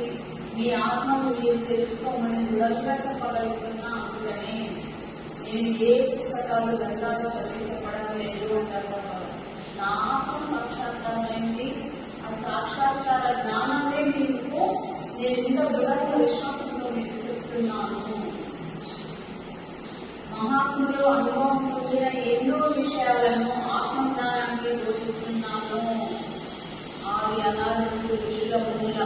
గురించి మీ ఆత్మను మీరు తెలుసుకోమని దృఢంగా చెప్పగలుగుతున్నా అందుకనే నేను ఏ పుస్తకాలు గ్రంథాలు చదివి చెప్పడం లేదు అంటారు నా ఆత్మ సాక్షాత్కారమైంది. ఆ సాక్షాత్కార జ్ఞానమే మీకు నేను ఇంత దృఢంగా విశ్వాసంతో మీకు చెప్తున్నాను. మహాత్ములు అనుభవం పొందిన ఎన్నో విషయాలను ఆత్మజ్ఞానానికి బోధిస్తున్నాను ఆది అనాథులు ఋషుల మూల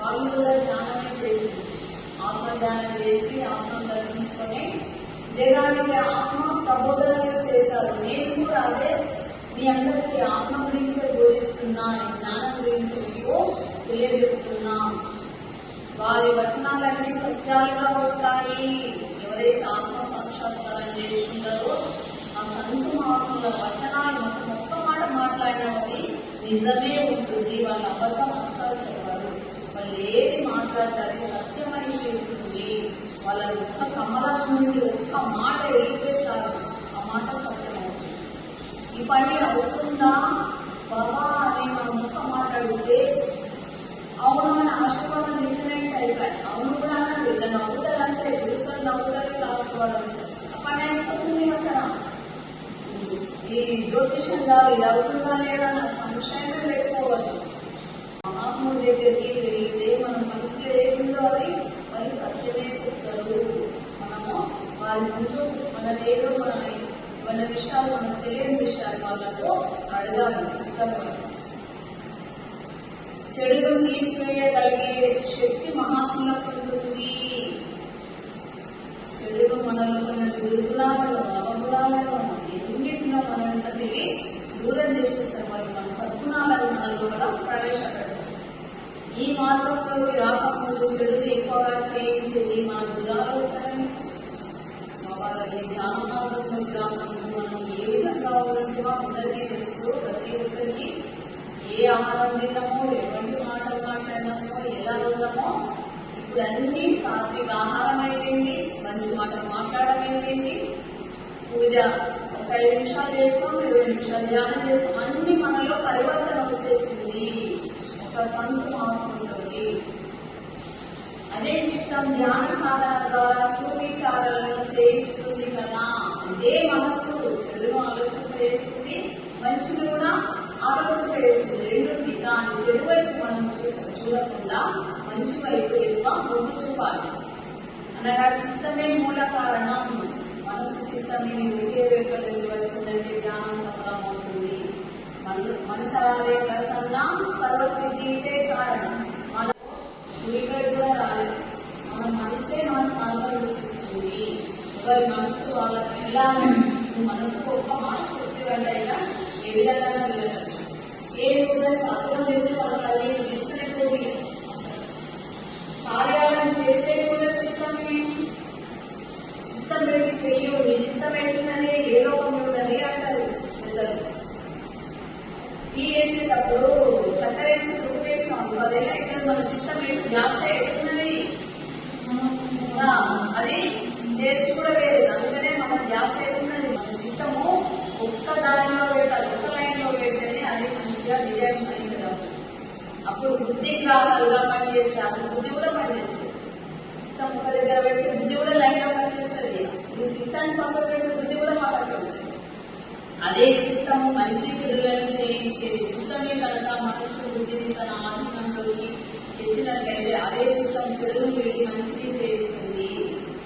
వాళ్ళు కూడా ధ్యానమే చేసింది. ఆత్మధ్యానం చేసి ఆత్మ దర్శించుకొని జనానికి ఆత్మ ప్రబోధనలు చేశారు. నేను కూడా అదే మీ అందరికీ ఆత్మ గురించే బోధిస్తున్నా జ్ఞానం గురించి మీకు తెలియజెప్తున్నా. వారి వచనాలన్నీ సత్యాలుగా ఉంటాయి. ఎవరైతే ఆత్మ సాక్షాత్కారం చేసుకుంటారో ఆ సంతు మహాత్ముల వచనాలు మొత్తం ఒక్క మాట మాట్లాడినది నిజమే ఉంటుంది. వాళ్ళ అబద్ధం అస్సలు చెప్పరు. వాళ్ళు ఏది మాట్లాడతారు సత్యమని చెబుతుంది. వాళ్ళ ఒక్క కమలం నుండి ఒక్క మాట వెళ్తే చాలు. ఆ మాట సత్యమవుతుంది. ఈ పని అవుతుందా బాబా అని మనం ఒక్క మాట అడిగితే అవును మన ఆశీర్వాదం నిజమే అయిపోయి అవును కూడా అన్నది ఇలా నవ్వుతారు అంతే చూస్తారు నవ్వుతారు రాసుకోవడం పని అయిపోతుంది అక్కడ. ఈ జ్యోతిషం కాదు ఇది అవుతుందా లేదా అన్న సంశయమే లేకపోవాలి మహాత్ముడి దగ్గరికి వెళ్తే మన మనసులో ఏముందో అది మరి సత్యమే చెప్తారు మనము వారి ముందు మన దేవుడు మన విషయాలు మనం తెలియని విషయాలు వాళ్ళతో అడగాలి చెడును తీసివేయగలిగే శక్తి మహాత్ములకు ఉంటుంది చెడును మనలో మన దుర్గుణాలను అవగుణాలను ఎన్నింటిలో మనంతటి దూరం చేసేస్తారు వాళ్ళు మన సద్గుణాలను మనలో కూడా ప్రవేశపెడతారు. ఈ మార్గంలోకి రాకముందు చెడును ఎక్కువగా చేయించేది మన దురాలోచనని వాళ్ళకి ధ్యానాలోచనకు రాకముందు మనం ఏ విధంగా కావాలంటే అందరికీ తెలుసు. ప్రతి ఒక్కరికి ఏ ఆహారం తిన్నామో ఎటువంటి మాటలు మాట్లాడినామో ఎలా ఉన్నామో ఇప్పుడు అన్ని సాత్విక ఆహారం అయిపోయింది. మంచి మాటలు మాట్లాడడం అయిపోయింది. పూజ ఒక ఐదు నిమిషాలు చేస్తాం ఇరవై నిమిషాలు ధ్యానం చేస్తాం. అన్ని మనలో పరివర్తన వచ్చేసింది. ఒక సంత అదే చిత్తం ధ్యాన సాధన ద్వారా సువిచారాలను చేయిస్తుంది కదా ఇదే మనస్సు చెడును ఆలోచన చేస్తుంది మంచిని కూడా ఆలోచన చేస్తుంది. రెండుంటి దాని చెడు వైపు మనం చూసి చూడకుండా మంచి వైపు ఎక్కువ ముందు చూపాలి. అనగా చిత్తమే మూల కారణం. మనస్సు చిత్తాన్ని ఒకే వైపు వచ్చిందంటే ధ్యానం సఫలమవుతుంది మన మంత్రాలే ప్రసన్న సర్వసిద్ధించే కారణం. మన ఇక్కడ కూడా రాలేదు మన మనసే మనకు మార్గం చూపిస్తుంది ఎవరి మనసు వాళ్ళకి ఎలా మనసుకు ఒక్క మాట చెప్పి వెళ్ళైనా ఏ విధంగా వెళ్ళగలరు? ఏ విధంగా అర్థం లేదు వాళ్ళకి ఇస్తనే పోయి అసలు కార్యాలను చేసే కూడా చిత్తమే చిత్తం పెట్టి చెయ్యు నీ చిత్తం పెట్టిననే ఏ లోపం ఉన్నది అంటారు పెద్దలు టీ వేసేటప్పుడు చక్కెర వేసి ఉప్పు వేసినాం. అదేలా ఇక్కడ మన చిత్తం ఏంటి? గ్యాస్ ఎక్కుతున్నది అది టేస్ట్ కూడా వేరు అందుకనే మన గ్యాస్ ఎక్కుతున్నది మన చిత్తము ఒక్క దానిలో పెట్టాలి ఒక్క లైన్లో పెడితేనే అది మంచిగా బిర్యానీ అప్పుడు బుద్ధి గ్రాహాలుగా పనిచేస్తే బుద్ధి కూడా పనిచేస్తుంది చిత్తం ఒక దగ్గర పెట్టి బుద్ధి కూడా లైన్గా పనిచేస్తుంది. నువ్వు చిత్తాన్ని పక్కన పెట్టి బుద్ధి కూడా పక్కన ఉంటుంది అదే చిత్తము మంచి చెడులను చేయించేది చిత్తమే కనుక మనస్సు బుద్ధిని తన ఆధీనంలోకి తెచ్చినట్లయితే అదే చిత్తం చెడును వీడి మంచిని చేస్తుంది.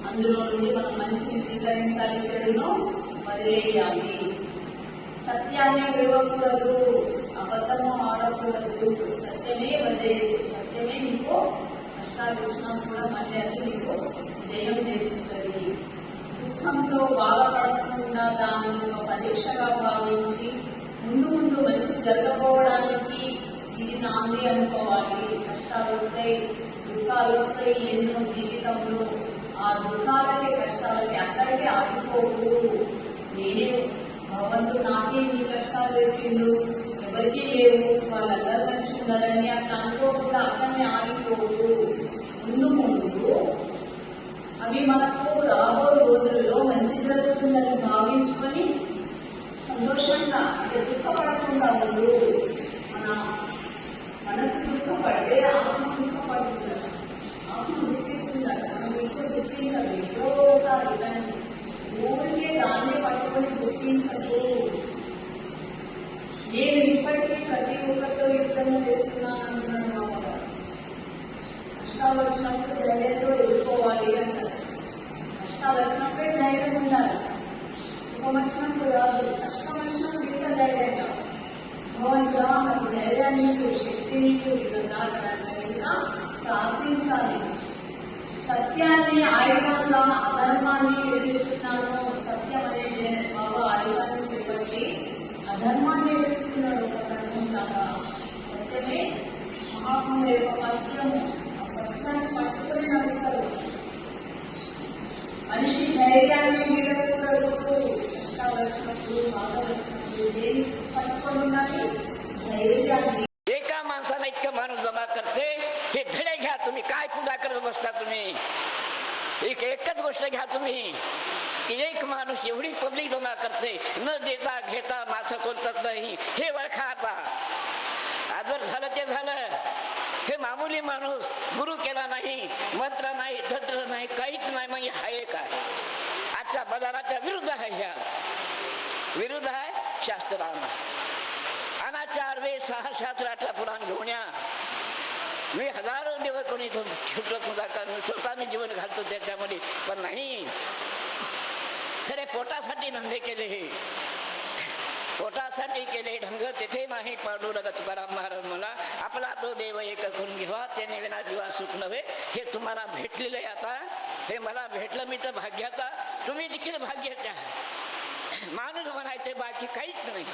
అందులో నుండి మనం మంచిని స్వీకరించాలి చెడును వదిలేయాలి. సత్యాన్ని విడవకూడదు. అబద్ధము ఆడకూడదు సత్యమే వదిలేదు సత్యమే నీకు. కష్టాలు వచ్చినా కూడా మళ్ళీ అది నీకు జయం నేర్పిస్తుంది. దుఃఖంతో బాధపడకుండా దాన్ని ఒక పరీక్షగా భావించి ముందు ముందు మంచి జరగకపోవడానికి ఇది నాంది అనుకోవాలి. కష్టాలు వస్తాయి దుఃఖాలు వస్తాయి ఎన్నో జీవితంలో. ఆ దుఃఖాలకి కష్టాలకి అక్కడికి ఆగిపోవు నేనే భగవంతుడు నాకే నీ కష్టాలు పెట్టిండు. ఎవరికీ లేవు వాళ్ళందరూ మంచి ఉన్నారని దాంట్లో అనుకోకుండా అక్కడనే ఆగిపోదు ముందు ముందు అవి మనకు రాబో రోజుల్లో మంచి జరుగుతుందని భావించుకొని సంతోషంగా అంటే దుఃఖపడకుండా ఉండు. మన మనసు దుఃఖపడితే ఆత్మ దుఃఖపడుతుంది ఆత్మ గుర్తిస్తుందట మనం ఎక్కువ గుర్తించాలి ఎప్పుడోసారి దాన్ని ఊరికే దాన్ని పట్టుకొని గుర్తించదు నేను ఇప్పటికీ ప్రతి ఒక్కరితో యుద్ధం చేస్తున్నాను అంటున్నాను మామగారు కష్టాలు వచ్చినప్పుడు ధైర్యంతో ఎదుర్కోవాలి అంటారు. కష్టాలు వచ్చినప్పుడే ధైర్యం ఉండాలి. సుఖం వచ్చినప్పుడు రాదు. కష్టం వచ్చినప్పుడు ఇంకా ధైర్యంగా భగవంతుడా నాకు ధైర్యాన్ని శక్తిని శక్తి నీకు ఇంకా ప్రార్థించాలి. సత్యాన్ని ఆయుధంగా అధర్మాన్ని ఎదిరిస్తున్నాను సత్యం అనేది బాబా ఆయుధాన్ని చేపట్టి అధర్మాన్ని ఎదిరిస్తున్నాడు ఒక అనుకుంటాగా సత్యమే మహాత్ముడు యొక్క పత్రము ఆ సత్యాన్ని పట్టుకొని నడుస్తారు మనిషి ధైర్యాన్ని వీడకూడదు కష్టాలు వచ్చినప్పుడు బాధ వచ్చినప్పుడు దేని పట్టుకొని ఉండాలి ధైర్యాన్ని एका माणसाला इतकं माणूस जमा करते हे धडे घ्या तुम्ही काय पूजा करत बसता तुम्ही एक एकच गोष्ट घ्या तुम्ही. की एक माणूस एवढी पब्लिक जमा करते न देता घेता माथं कोणतंच नाही. हे ओळखा आता. आदर झालं ते झालं. हे मामुली माणूस गुरु केला नाही मंत्र नाही तंत्र नाही काहीच नाही म्हणजे हाय आहे काय? आजच्या बाजाराच्या विरुद्ध आहे ह्या. विरुद्ध आहे शास्त्रांना. अनाचार वे सहा शास्त्राच्या पुराण घेऊन या. मी हजारो दिवस कोणी इथं स्वतः मी जीवन घालतो त्याच्यामध्ये पण नाही. खरे पोटासाठी धंदे केले हे. पोटासाठी केले ढंग तेथे नाही. पांडुरंग तुकाराम महाराज मला आपला तो देव एक करून घेवा त्याने विना जीवा सुख नव्हे. हे तुम्हाला भेटलेलं आहे आता. हे मला भेटलं मी तर भाग्याचा. तुम्ही देखील भाग्याच्या माणूस म्हणायचे बाकी काहीच नाही.